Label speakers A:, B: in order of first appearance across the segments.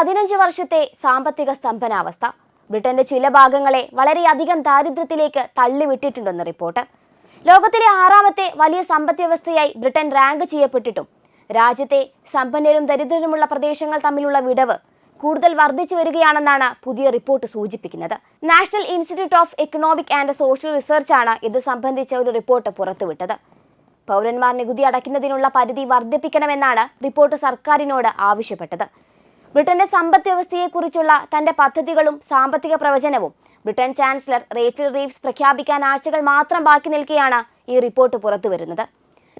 A: പതിനഞ്ച് വർഷത്തെ സാമ്പത്തിക സ്തംഭനാവസ്ഥ. ബ്രിട്ടന്റെ ചില ഭാഗങ്ങളെ വളരെയധികം ദാരിദ്ര്യത്തിലേക്ക് തള്ളിവിട്ടിട്ടുണ്ടെന്ന് റിപ്പോർട്ട്. ലോകത്തിലെ ആറാമത്തെ വലിയ സമ്പദ് വ്യവസ്ഥയായി ബ്രിട്ടൻ റാങ്ക് ചെയ്യപ്പെട്ടിട്ടും രാജ്യത്തെ സമ്പന്നരും ദരിദ്രരുമുള്ള പ്രദേശങ്ങൾ തമ്മിലുള്ള വിടവ് കൂടുതൽ വർദ്ധിച്ചു വരികയാണെന്നാണ് പുതിയ റിപ്പോർട്ട് സൂചിപ്പിക്കുന്നത്. National institute of economic and social റിസർച്ചാണ് ഇത് സംബന്ധിച്ച ഒരു റിപ്പോർട്ട് പുറത്തുവിട്ടത്. പൗരന്മാർ നികുതി അടയ്ക്കുന്നതിനുള്ള പരിധി വർദ്ധിപ്പിക്കണമെന്നാണ് റിപ്പോർട്ട് സർക്കാരിനോട് ആവശ്യപ്പെട്ടത്. ബ്രിട്ടന്റെ സമ്പദ് വ്യവസ്ഥയെക്കുറിച്ചുള്ള തന്റെ പദ്ധതികളും സാമ്പത്തിക പ്രവചനവും. ബ്രിട്ടൻ ചാൻസലർ റേച്ചൽ റീവ്സ് പ്രഖ്യാപിക്കാൻ ആഴ്ചകൾ മാത്രം ബാക്കി നിൽക്കെയാണ് ഈ റിപ്പോർട്ട് പുറത്തുവരുന്നത്.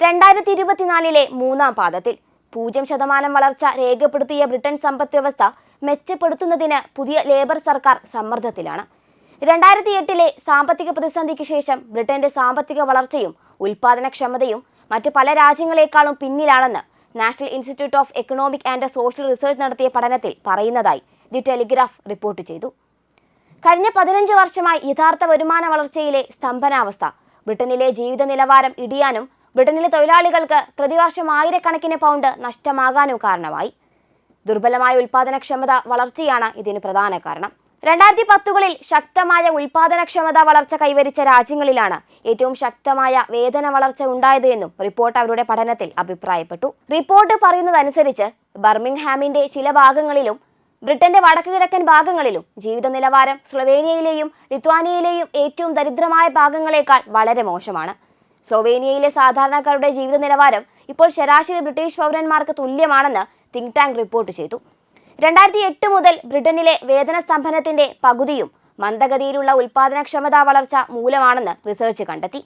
A: രണ്ടായിരത്തി ഇരുപത്തിനാലിലെ മൂന്നാം പാദത്തിൽ പൂജ്യം ശതമാനം വളർച്ച രേഖപ്പെടുത്തിയ ബ്രിട്ടൻ സമ്പദ് വ്യവസ്ഥ മെച്ചപ്പെടുത്തുന്നതിന് പുതിയ ലേബർ സർക്കാർ സമ്മർദ്ദത്തിലാണ്. രണ്ടായിരത്തി എട്ടിലെ സാമ്പത്തിക പ്രതിസന്ധിക്ക് ശേഷം ബ്രിട്ടന്റെ സാമ്പത്തിക വളർച്ചയും ഉൽപാദനക്ഷമതയും മറ്റ് പല രാജ്യങ്ങളെക്കാളും പിന്നിലാണെന്ന് national institute of economic and social research നടത്തിയ പഠനത്തിൽ പറയുന്നതായി ദി ടെലിഗ്രാഫ് റിപ്പോർട്ട് ചെയ്തു. കഴിഞ്ഞ പതിനഞ്ച് വർഷമായി യഥാർത്ഥ വരുമാന വളർച്ചയിലെ സ്തംഭനാവസ്ഥ. ബ്രിട്ടനിലെ ജീവിത നിലവാരം ഇടിയാനും ബ്രിട്ടനിലെ തൊഴിലാളികൾക്ക് പ്രതിവർഷം ആയിരക്കണക്കിന് പൗണ്ട് നഷ്ടമാകാനും കാരണമായി. ദുർബലമായ ഉൽപാദനക്ഷമത വളർച്ചയാണ് ഇതിന് പ്രധാന കാരണം. രണ്ടായിരത്തി പത്തുകളിൽ ശക്തമായ ഉൽപാദനക്ഷമത വളർച്ച കൈവരിച്ച രാജ്യങ്ങളിലാണ് ഏറ്റവും ശക്തമായ വേതന വളർച്ച ഉണ്ടായത് എന്നും റിപ്പോർട്ട് അവരുടെ പഠനത്തിൽ അഭിപ്രായപ്പെട്ടു. റിപ്പോർട്ട് പറയുന്നതനുസരിച്ച് ബർമിംഗ്ഹാമിന്റെ ചില ഭാഗങ്ങളിലും ബ്രിട്ടന്റെ വടക്ക് കിഴക്കൻ ഭാഗങ്ങളിലും ജീവിത നിലവാരം സ്ലൊവേനിയയിലെയും ലിത്വാനിയയിലെയും ഏറ്റവും ദരിദ്രമായ ഭാഗങ്ങളെക്കാൾ വളരെ മോശമാണ്. സ്ലൊവേനിയയിലെ സാധാരണക്കാരുടെ ജീവിത നിലവാരം ഇപ്പോൾ ശരാശരി ബ്രിട്ടീഷ് പൗരന്മാർക്ക് തുല്യമാണെന്ന് തിങ്ക് ടാങ്ക് റിപ്പോർട്ട് ചെയ്തു. രണ്ടായിരത്തി എട്ട് മുതൽ ബ്രിട്ടനിലെ വേതന സ്തംഭനത്തിന്റെ പകുതിയും മന്ദഗതിയിലുള്ള ഉൽപാദനക്ഷമതാ വളർച്ച മൂലമാണെന്ന് റിസർച്ച് കണ്ടെത്തി.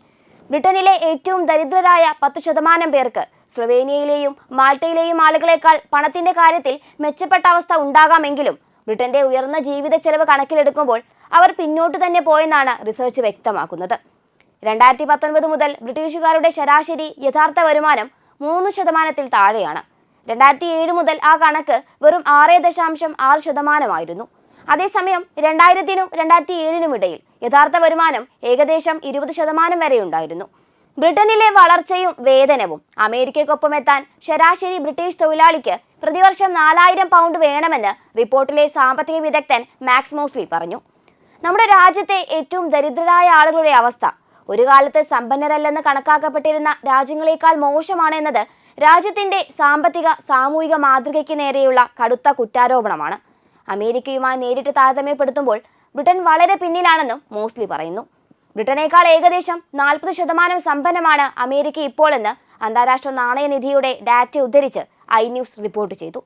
A: ബ്രിട്ടനിലെ ഏറ്റവും ദരിദ്രരായ പത്ത് ശതമാനം പേർക്ക് സ്ലൊവേനിയയിലെയും മാൾട്ടയിലെയും ആളുകളെക്കാൾ പണത്തിന്റെ കാര്യത്തിൽ മെച്ചപ്പെട്ട അവസ്ഥ ഉണ്ടാകാമെങ്കിലും ബ്രിട്ടന്റെ ഉയർന്ന ജീവിത ചെലവ് കണക്കിലെടുക്കുമ്പോൾ അവർ പിന്നോട്ട് തന്നെ പോയെന്നാണ് റിസർച്ച് വ്യക്തമാക്കുന്നത്. രണ്ടായിരത്തി പത്തൊൻപത് മുതൽ ബ്രിട്ടീഷുകാരുടെ ശരാശരി യഥാർത്ഥ വരുമാനം മൂന്ന് ശതമാനത്തിൽ താഴെയാണ്. രണ്ടായിരത്തി ഏഴ് മുതൽ ആ കണക്ക് വെറും ആറ് ദശാംശം ആറ് ശതമാനമായിരുന്നു. അതേസമയം രണ്ടായിരത്തിനും രണ്ടായിരത്തി ഏഴിനും ഇടയിൽ യഥാർത്ഥ വരുമാനം ഏകദേശം ഇരുപത് ശതമാനം വരെ ഉണ്ടായിരുന്നു ബ്രിട്ടനിലെ വളർച്ചയും വേതനവും അമേരിക്കയ്ക്കൊപ്പം എത്താൻ ശരാശരി ബ്രിട്ടീഷ് തൊഴിലാളിക്ക് പ്രതിവർഷം നാലായിരം പൗണ്ട് വേണമെന്ന് റിപ്പോർട്ടിലെ സാമ്പത്തിക വിദഗ്ധൻ മാക്സ് മോസ്ലി പറഞ്ഞു. നമ്മുടെ രാജ്യത്തെ ഏറ്റവും ദരിദ്രരായ ആളുകളുടെ അവസ്ഥ ഒരു കാലത്ത് സമ്പന്നരല്ലെന്ന് കണക്കാക്കപ്പെട്ടിരുന്ന രാജ്യങ്ങളെക്കാൾ മോശമാണ് എന്നത് രാജ്യത്തിന്റെ സാമ്പത്തിക സാമൂഹിക മാതൃകയ്ക്ക് നേരെയുള്ള കടുത്ത കുറ്റാരോപണമാണ്. അമേരിക്കയുമായി നേരിട്ട് താരതമ്യപ്പെടുത്തുമ്പോൾ ബ്രിട്ടൻ വളരെ പിന്നിലാണെന്നും മോസ്ലി പറയുന്നു. ബ്രിട്ടനേക്കാൾ ഏകദേശം നാൽപ്പത് ശതമാനം സമ്പന്നമാണ് അമേരിക്ക ഇപ്പോഴെന്ന് അന്താരാഷ്ട്ര നാണയനിധിയുടെ ഡാറ്റ ഉദ്ധരിച്ച് ഐ ന്യൂസ് റിപ്പോർട്ട് ചെയ്തു.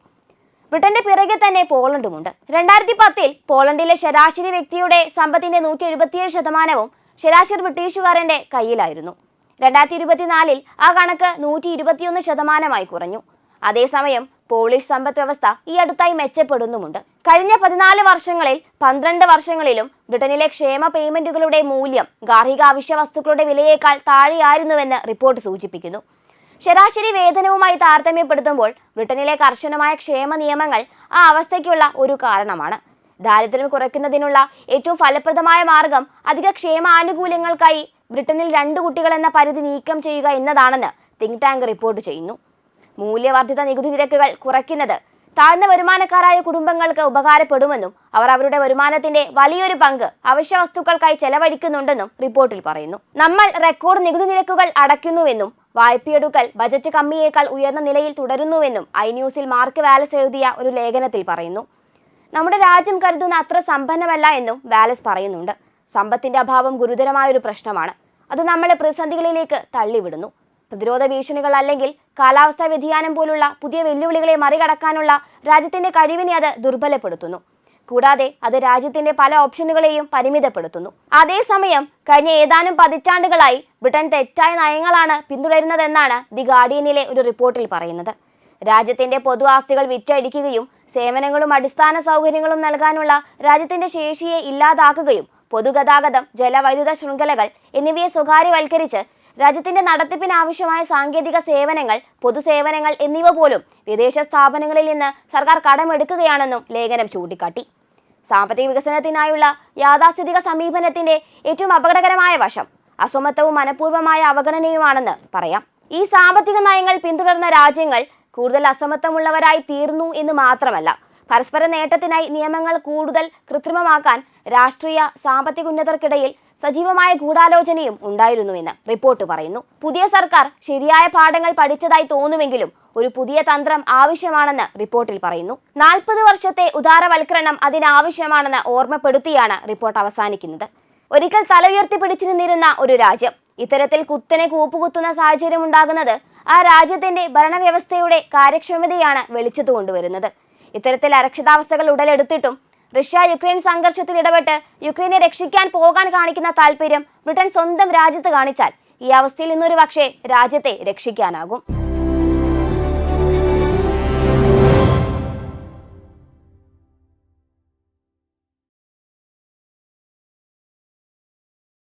A: ബ്രിട്ടന്റെ പിറകെ തന്നെ പോളണ്ടുമുണ്ട്. രണ്ടായിരത്തി പത്തിൽ പോളണ്ടിലെ ശരാശരി വ്യക്തിയുടെ സമ്പത്തിന്റെ നൂറ്റി എഴുപത്തിയേഴ് ശതമാനവും ശരാശരി ബ്രിട്ടീഷുകാരന്റെ കയ്യിലായിരുന്നു. രണ്ടായിരത്തി ഇരുപത്തിനാലിൽ ആ കണക്ക് നൂറ്റി ഇരുപത്തിയൊന്ന് ശതമാനമായി കുറഞ്ഞു. അതേസമയം പോളിഷ് സമ്പദ് വ്യവസ്ഥ ഈ അടുത്തായി മെച്ചപ്പെടുന്നുമുണ്ട്. കഴിഞ്ഞ പതിനാല് വർഷങ്ങളിൽ പന്ത്രണ്ട് വർഷങ്ങളിലും ബ്രിട്ടനിലെ ക്ഷേമ പേയ്മെന്റുകളുടെ മൂല്യം ഗാർഹിക അവശ്യ വസ്തുക്കളുടെ വിലയേക്കാൾ താഴെയായിരുന്നുവെന്ന് റിപ്പോർട്ട് സൂചിപ്പിക്കുന്നു. ശരാശരി വേതനവുമായി താരതമ്യപ്പെടുത്തുമ്പോൾ ബ്രിട്ടനിലെ കർശനമായ ക്ഷേമ നിയമങ്ങൾ ആ അവസ്ഥയ്ക്കുള്ള ഒരു കാരണമാണ്. ദാരിദ്ര്യം കുറയ്ക്കുന്നതിനുള്ള ഏറ്റവും ഫലപ്രദമായ മാർഗം അധിക ക്ഷേമ ആനുകൂല്യങ്ങൾക്കായി ബ്രിട്ടനിൽ രണ്ട് കുട്ടികൾ എന്ന പരിധി നീക്കം ചെയ്യുക എന്നതാണെന്ന് തിങ്ക് ടാങ്ക് റിപ്പോർട്ട് ചെയ്യുന്നു. മൂല്യവർദ്ധിത നികുതി നിരക്കുകൾ കുറയ്ക്കുന്നത് താഴ്ന്ന വരുമാനക്കാരായ കുടുംബങ്ങൾക്ക് ഉപകാരപ്പെടുമെന്നും അവർ അവരുടെ വരുമാനത്തിന്റെ വലിയൊരു പങ്ക് അവശ്യ വസ്തുക്കൾക്കായി ചെലവഴിക്കുന്നുണ്ടെന്നും റിപ്പോർട്ടിൽ പറയുന്നു. നമ്മൾ റെക്കോർഡ് നികുതി നിരക്കുകൾ അടയ്ക്കുന്നുവെന്നും വായ്പയെടുക്കൽ ബജറ്റ് കമ്മിയേക്കാൾ ഉയർന്ന നിലയിൽ തുടരുന്നുവെന്നും ഐ ന്യൂസിൽ മാർക്ക് വാലസ് എഴുതിയ ഒരു ലേഖനത്തിൽ പറയുന്നു. നമ്മുടെ രാജ്യം കരുതുന്ന അത്ര സമ്പന്നമല്ല എന്നും വാലസ് പറയുന്നുണ്ട്. സമ്പത്തിന്റെ അഭാവം ഗുരുതരമായ ഒരു പ്രശ്നമാണ്. അത് നമ്മളെ പ്രതിസന്ധികളിലേക്ക് തള്ളിവിടുന്നു. പ്രതിരോധ ഭീഷണികൾ അല്ലെങ്കിൽ കാലാവസ്ഥാ വ്യതിയാനം പോലുള്ള പുതിയ വെല്ലുവിളികളെ മറികടക്കാനുള്ള രാജ്യത്തിന്റെ കഴിവിനെ അത് ദുർബലപ്പെടുത്തുന്നു. കൂടാതെ അത് രാജ്യത്തിന്റെ പല ഓപ്ഷനുകളെയും പരിമിതപ്പെടുത്തുന്നു. അതേസമയം കഴിഞ്ഞ ഏതാനും പതിറ്റാണ്ടുകളായി ബ്രിട്ടൻ തെറ്റായ നയങ്ങളാണ് പിന്തുടരുന്നതെന്നാണ് ദി ഗാർഡിയനിലെ ഒരു റിപ്പോർട്ടിൽ പറയുന്നത്. രാജ്യത്തിന്റെ പൊതു ആസ്തികൾ വിറ്റഴിക്കുകയും സേവനങ്ങളും അടിസ്ഥാന സൗകര്യങ്ങളും നൽകാനുള്ള രാജ്യത്തിന്റെ ശേഷിയെ ഇല്ലാതാക്കുകയും പൊതുഗതാഗതം ജലവൈദ്യുത ശൃംഖലകൾ എന്നിവയെ സ്വകാര്യവൽക്കരിച്ച് രാജ്യത്തിന്റെ നടത്തിപ്പിനാവശ്യമായ സാങ്കേതിക സേവനങ്ങൾ പൊതുസേവനങ്ങൾ എന്നിവ പോലും വിദേശ സ്ഥാപനങ്ങളിൽ നിന്ന് സർക്കാർ കടമെടുക്കുകയാണെന്നും ലേഖനം ചൂണ്ടിക്കാട്ടി. സാമ്പത്തിക വികസനത്തിനായുള്ള യാഥാസ്ഥിതിക സമീപനത്തിന്റെ ഏറ്റവും അപകടകരമായ വശം അസമത്വവും മനഃപൂർവമായ അവഗണനയുമാണെന്ന് പറയാം. ഈ സാമ്പത്തിക നയങ്ങൾ പിന്തുടർന്ന രാജ്യങ്ങൾ കൂടുതൽ അസമത്വമുള്ളവരായി തീർന്നു എന്ന് മാത്രമല്ല പരസ്പര നേട്ടത്തിനായി നിയമങ്ങൾ കൂടുതൽ കൃത്രിമമാക്കാൻ രാഷ്ട്രീയ സാമ്പത്തിക ഉന്നതർക്കിടയിൽ സജീവമായ ഗൂഢാലോചനയും ഉണ്ടായിരുന്നുവെന്ന് റിപ്പോർട്ട് പറയുന്നു. പുതിയ സർക്കാർ ശരിയായ പാഠങ്ങൾ പഠിച്ചതായി തോന്നുമെങ്കിലും ഒരു പുതിയ തന്ത്രം ആവശ്യമാണെന്ന് റിപ്പോർട്ടിൽ പറയുന്നു. നാൽപ്പത് വർഷത്തെ ഉദാരവൽക്കരണം അതിനാവശ്യമാണെന്ന് ഓർമ്മപ്പെടുത്തിയാണ് റിപ്പോർട്ട് അവസാനിക്കുന്നത്. ഒരിക്കൽ തല ഉയർത്തി പിടിച്ചിരുന്നിരുന്ന ഒരു രാജ്യം ഇത്തരത്തിൽ കുത്തനെ കൂപ്പുകുത്തുന്ന സാഹചര്യം ഉണ്ടാകുന്നത് ആ രാജ്യത്തിന്റെ ഭരണവ്യവസ്ഥയുടെ കാര്യക്ഷമതയാണ് വെളിച്ചത്ത് കൊണ്ടുവരുന്നത്. ഇത്തരത്തിൽ അരക്ഷിതാവസ്ഥകൾ ഉടലെടുത്തിട്ടും റഷ്യ യുക്രൈൻ സംഘർഷത്തിൽ ഇടപെട്ട് യുക്രൈനെ രക്ഷിക്കാൻ പോകാൻ കാണിക്കുന്ന താല്പര്യം ബ്രിട്ടൻ സ്വന്തം രാജ്യത്ത് കാണിച്ചാൽ ഈ അവസ്ഥയിൽ നിന്നൊരു പക്ഷേ രാജ്യത്തെ രക്ഷിക്കാനാകും.